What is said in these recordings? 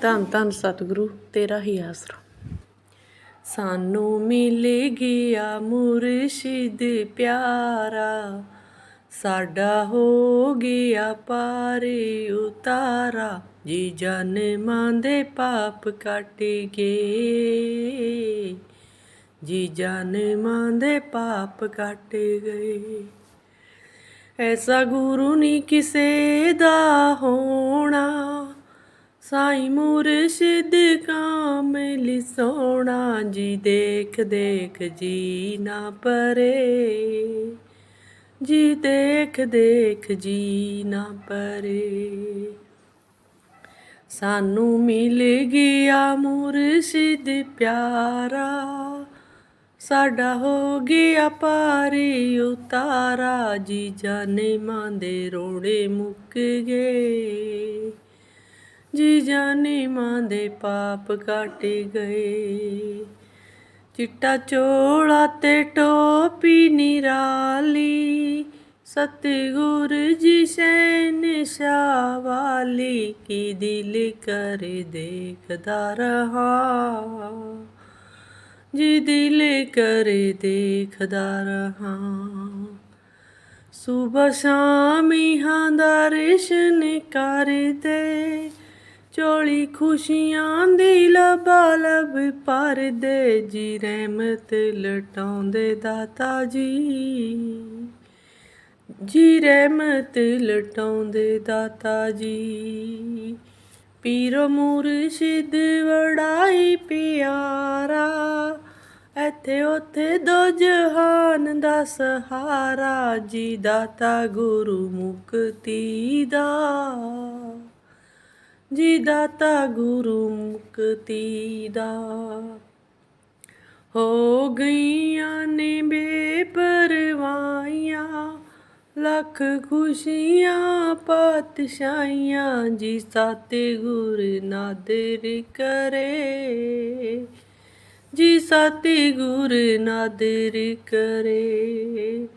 ਧੰਨ ਧੰਨ ਸਤਿਗੁਰੂ, ਤੇਰਾ ਹੀ ਆਸਰਾ। ਸਾਨੂੰ ਮਿਲ ਗਿਆ ਮੁਰਸ਼ਿਦ ਪਿਆਰਾ, ਸਾਡਾ ਹੋ ਗਿਆ ਪਾਰ ਉਤਾਰਾ। ਜੀ ਜਨਮਾਂ ਦੇ ਪਾਪ ਕੱਟ ਗਏ ਜੀ ਜਨਮਾਂ ਦੇ ਪਾਪ ਕੱਟ ਗਏ। ਐਸਾ ਗੁਰੂ ਨਹੀਂ ਕਿਸੇ ਦਾ ਹੋਣਾ ਸਾਈ ਮੁਰਸ਼ਿਦ ਕਾਮਿਲ ਸੋਣਾ ਜੀ ਦੇਖ ਦੇਖ ਜੀ ਨਾ ਪਰੇ। ਜੀ ਦੇਖ ਦੇਖ ਜੀ ਨਾ ਪਰੇ। ਸਾਨੂੰ ਮਿਲ ਗਿਆ ਮੁਰਸ਼ਿਦ ਪਿਆਰਾ, ਸਾਡਾ ਹੋ ਗਿਆ ਪਾਰੀ ਉਤਾਰਾ। ਜੀ ਜਾਨੇ ਮਾਂ ਦੇ ਰੋੜੇ ਮੁੱਕ ਗਏ। ਜੀ ਜਾਨੀ ਮਾਂ ਦੇ ਪਾਪ ਕੱਟ ਗਏ। ਚਿੱਟਾ ਚੋਲਾ ਤੇ ਟੋਪੀ ਨਿਰਾਲੀ, ਸਤਿਗੁਰ ਜੀ ਸੈਨ ਵਾਲੀ ਕੀ ਦਿਲ ਕਰ ਦੇਖਦਾ ਰਹਾ। ਜੀ ਦਿਲ ਕਰ ਦੇਖਦਾ ਰਹਾ। ਸੁਬਹ ਸ਼ਾਮੀ ਹਾਂ ਦਰਸ਼ਨ ਕਰਦੇ ਚੋਲੀ ਖੁਸ਼ੀਆਂ ਦੀ ਲਬਾ ਲਬ ਪਰਦੇ ਜੀ, ਰਹਿਮਤ ਲਟਾਉਂਦੇ ਦਾਤਾ ਜੀ। ਜੀ, ਰਹਿਮਤ ਲਟਾਉਂਦੇ ਦਾਤਾ ਜੀ। ਪੀਰੋ ਮੁਰਸ਼ਿਦ ਵੜਾਈ ਪਿਆਰਾ, ਇੱਥੇ ਉੱਥੇ ਦੋ ਜਹਾਨ ਦਾ ਸਹਾਰਾ ਜੀ, ਦਾਤਾ ਗੁਰੂ ਮੁਕਤੀ ਦਾ। ਜੀ ਦਾਤਾ ਗੁਰੂ ਮੁਕਤੀ ਦਾ ਹੋ ਗਈਆਂ ਨੇ ਬੇਪਰਵਾਹੀਆਂ, ਲੱਖ ਖੁਸ਼ੀਆਂ, ਪਾਤਸ਼ਾਹੀਆਂ ਜੀ ਸਤਿਗੁਰ ਨਾਦਰ ਕਰੇ। ਜੀ ਸਤਿਗੁਰ ਨਾਦਰ ਕਰੇ।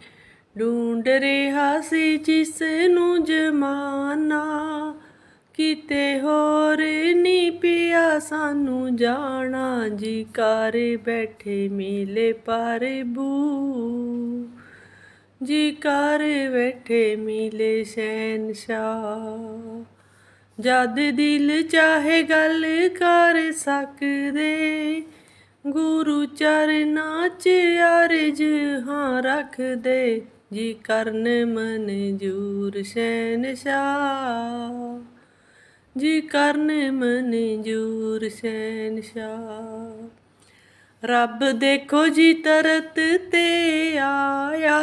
ਢੂੰਡ ਰਿਹਾ ਸੀ ਜਿਸ ਨੂੰ ਜਮਾਨਾ ਕਿਤੇ ਹੋਰ ਨਹੀਂ ਪਿਆ ਸਾਨੂੰ ਜਾਣਾ, ਜੀ ਕਰ ਬੈਠੇ ਮੇਲੇ ਪਰ ਬੂ। ਜੀ ਕਰ ਬੈਠੇ ਮੇਲੇ ਸੈਨ ਸ਼ਾ ਜਦ ਦਿਲ ਚਾਹੇ ਗੱਲ ਕਰ ਸਕਦੇ, ਗੁਰੂ ਚਰਨਾ ਚ ਅਰਜ ਹਾਂ ਰੱਖ ਜੀ ਕਰਨ ਮਨ ਜ਼ੂਰ ਸੈਨ ਸ਼ਾ ਜੀ ਕਰਨ ਮਨਜੂਰ ਸ਼ਹਿਨशाह ਰੱਬ ਦੇਖੋ ਜੀ ਤਰਤ ਤੇ ਆਇਆ,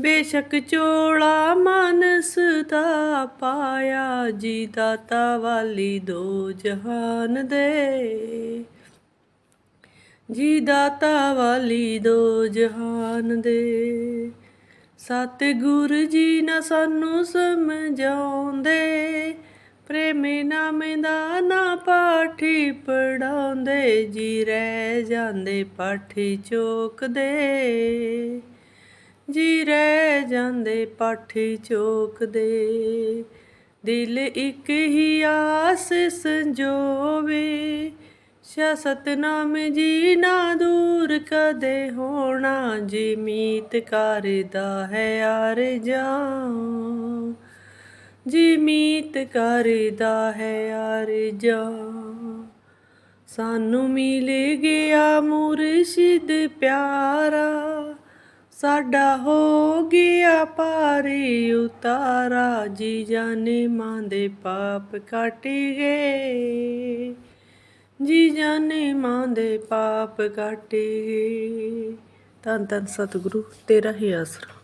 ਬੇਸ਼ੱਕ ਚੋਲਾ ਮਾਨਸ ਦਾ ਪਾਇਆ, ਜੀ ਦਾਤਾ ਵਾਲੀ ਦੋ ਜਹਾਨ ਦੇ। ਜੀ ਦਾਤਾ ਵਾਲੀ ਦੋ ਜਹਾਨ ਦੇ। ਸਤਿਗੁਰ ਜੀ ਨਾ ਸਾਨੂੰ ਸਮਝਾਉਂਦੇ ਪ੍ਰੇਮੀ ਨਾਮ ਦਾ ਨਾ ਪਾਠੀ ਪੜਾਉਂਦੇ ਜੀ ਰਹਿ ਜਾਂਦੇ ਪਾਠੀ ਚੋਕਦੇ। ਜੀ ਰਹਿ ਜਾਂਦੇ ਪਾਠੀ ਚੋਕਦੇ। ਦਿਲ ਇੱਕ ਹੀ ਆਸ ਸੰਜੋਵੇ, ਸ਼ਾ ਸਤਨਾਮ ਜੀ ਨਾ ਦੂਰ ਕਦੇ ਹੋਣਾ, ਜੀ ਮੀਤ ਕਰਦਾ ਹੈ ਯਾਰ ਜਾਂ ਜੀ ਮੀਤ ਕਰਦਾ ਹੈ ਯਾਰ ਸਾਨੂੰ ਮਿਲ ਗਿਆ ਮੁਰਸ਼ਿਦ ਪਿਆਰਾ। ਸਾਡਾ ਹੋ ਗਿਆ ਪਾਰੀ ਉਤਾਰਾ। ਜੀ ਜਾਨੇ ਮਾਂ ਦੇ ਪਾਪ ਕੱਟ ਗਏ। ਜੀ ਜਾਨੇ ਮਾਂ ਦੇ ਪਾਪ ਕੱਟ ਗਏ। ਧੰਨ ਧੰਨ ਸਤਿਗੁਰੂ, ਤੇਰਾ ਹੀ ਆਸਰਾ।